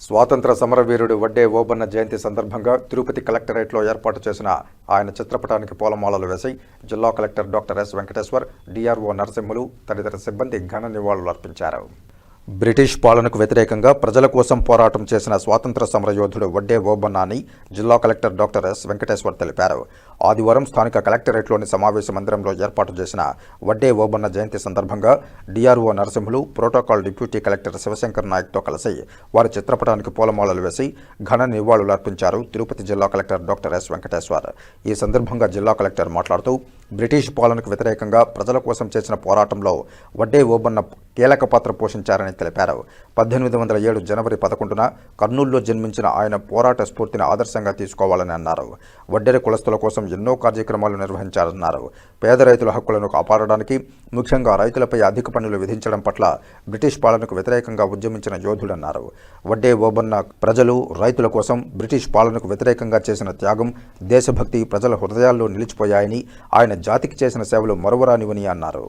స్వాతంత్ర సమరవీరుడు వడ్డే ఓబన్న జయంతి సందర్భంగా తిరుపతి కలెక్టరేట్లో ఏర్పాటు చేసిన ఆయన చిత్రపటానికి పూలమాలలు వేసి జిల్లా collector doctor S Venkateshwar DRO Narasimhulu తదితర సిబ్బంది ఘన నివాళులు అర్పించారు బ్రిటిష్ పాలనకు వ్యతిరేకంగా ప్రజల కోసం పోరాటం చేసిన స్వాతంత్ర సమరయోధుడు వడ్డే ఓబన్నాని జిల్లా కలెక్టర్ డాక్టర్ ఎస్ వెంకటేశ్వర్ తెలిపారు. ఆదివారం స్థానిక కలెక్టరేట్లోని సమావేశ మందిరంలో ఏర్పాటు చేసిన వడ్డే ఓబన్న జయంతి సందర్భంగా DRO Narasimhulu protocol deputy collector Shivashankar నాయక్తో కలిసి వారి చిత్రపటానికి పూలమాలలు వేసి ఘన నివాళులు అర్పించారు తిరుపతి జిల్లా కలెక్టర్ డాక్టర్ ఎస్ వెంకటేశ్వర్. ఈ సందర్భంగా జిల్లా కలెక్టర్ మాట్లాడుతూ బ్రిటిష్ పాలనకు వ్యతిరేకంగా ప్రజల కోసం చేసిన పోరాటంలో వడ్డే ఓబన్న కీలక పాత్ర పోషించారని తెలిపారు. పద్దెనిమిది వందల ఏడు జనవరి పదకొండున కర్నూలులో జన్మించిన ఆయన పోరాట స్ఫూర్తిని ఆదర్శంగా తీసుకోవాలని అన్నారు. వడ్డెర కులస్తుల కోసం ఎన్నో కార్యక్రమాలు నిర్వహించారన్నారు. పేద రైతుల హక్కులను కాపాడడానికి ముఖ్యంగా రైతులపై అధిక పన్నులు విధించడం పట్ల బ్రిటిష్ పాలనకు వ్యతిరేకంగా ఉద్యమించిన యోధుడన్నారు వడ్డే ఓబన్న ప్రజలు రైతుల కోసం బ్రిటిష్ పాలనకు వ్యతిరేకంగా చేసిన త్యాగం దేశభక్తి ప్రజల హృదయాల్లో నిలిచిపోయాయని ఆయన జాతికి చేసిన సేవలు మరువరానివని అన్నారు.